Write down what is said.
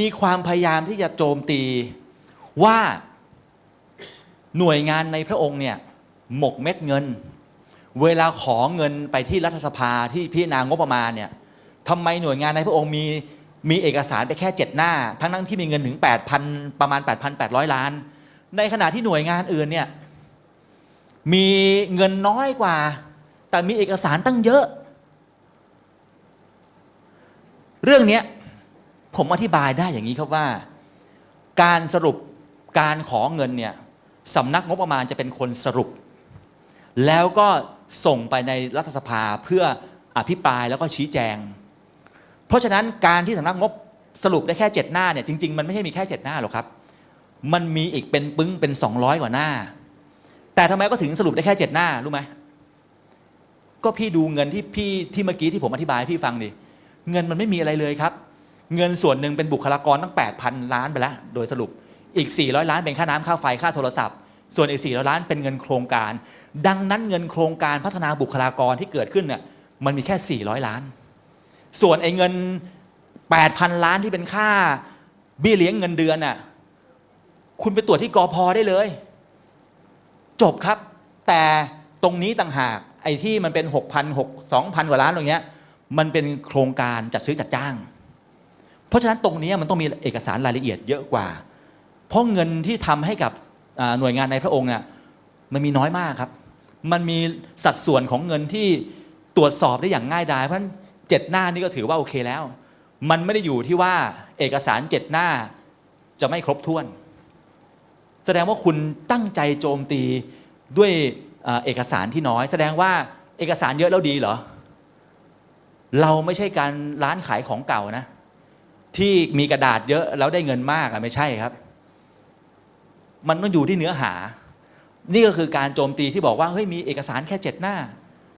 มีความพยายามที่จะโจมตีว่าหน่วยงานในพระองค์เนี่ยหมกเม็ดเงิน เวลาขอเงินไปที่รัฐสภาที่พิจารณางบประมาณเนี่ยทำไมหน่วยงานในพระองค์มีมีเอกสารไปแค่เจ็ดหน้า ทั้งนั้นที่มีเงินถึง 8,000 ประมาณ 8,800 ล้าน ในขณะที่หน่วยงานอื่นเนี่ยมีเงินน้อยกว่า แต่มีเอกสารตั้งเยอะ เรื่องนี้ ผมอธิบายได้อย่างนี้ครับว่า การสรุปการขอเงินเนี่ยสำนักงบประมาณจะเป็นคนสรุป แล้วก็ส่งไปในรัฐสภาเพื่ออภิปรายแล้วก็ชี้แจง เพราะฉะนั้นการที่สำนักงบสรุปได้แค่ 7 หน้าเนี่ยจริง ๆ มันไม่ใช่มีแค่ 7 หน้าหรอกครับ มันมีอีกเป็นปึ้งเป็น 200 กว่าหน้า แต่ทำไมก็ถึงสรุปได้แค่ 7 หน้ารู้ไหมก็พี่ดูเงินที่พี่ที่เมื่อกี้ที่ผมอธิบายให้พี่ฟังดิเงินมันไม่มีอะไรเลยครับ เงินส่วนหนึ่งเป็นบุคลากรตั้ง 8,000 ล้านไปแล้ว โดยสรุปอีก 400 ล้านเป็นค่าน้ำค่าไฟค่าโทรศัพท์ ส่วนอีก 400 ล้านเป็นเงินโครงการ ดังนั้นเงินโครงการพัฒนาบุคลากรที่เกิดขึ้นเนี่ยมันมีแค่ 400 ล้าน ส่วนไอ้เงิน 8,000 ล้านที่เป็นค่าเบี้ยเลี้ยงเงินเดือนน่ะคุณไปตรวจที่กอพอได้เลย จบครับ แต่ตรงนี้ต่างหากไอ้ที่มันเป็น 6,000 6 2,000 กว่าล้านตรงเนี้ยมันเป็นโครงการจัดซื้อจัดจ้าง เพราะฉะนั้นตรงนี้มันต้องมีเอกสารรายละเอียดเยอะกว่า เพราะเงินที่ทำให้กับหน่วยงานในพระองค์เนี่ยมันมีน้อยมากครับ มันมีสัดส่วนของเงินที่ตรวจสอบได้อย่างง่ายดายเพราะฉะนั้นเจ็ดหน้านี่ก็ถือว่าโอเคแล้ว มันไม่ได้อยู่ที่ว่าเอกสารเจ็ดหน้าจะไม่ครบถ้วน แสดงว่าคุณตั้งใจโจมตีด้วยเอกสารที่น้อย แสดงว่าเอกสารเยอะแล้วดีเหรอ เราไม่ใช่การร้านขายของเก่านะ ที่มีกระดาษเยอะแล้วได้เงินมากอะไม่ใช่ครับ มันต้องอยู่ที่เนื้อหา นี่ก็คือการโจมตีที่บอกว่าเฮ้ยมีเอกสารแค่เจ็ดหน้า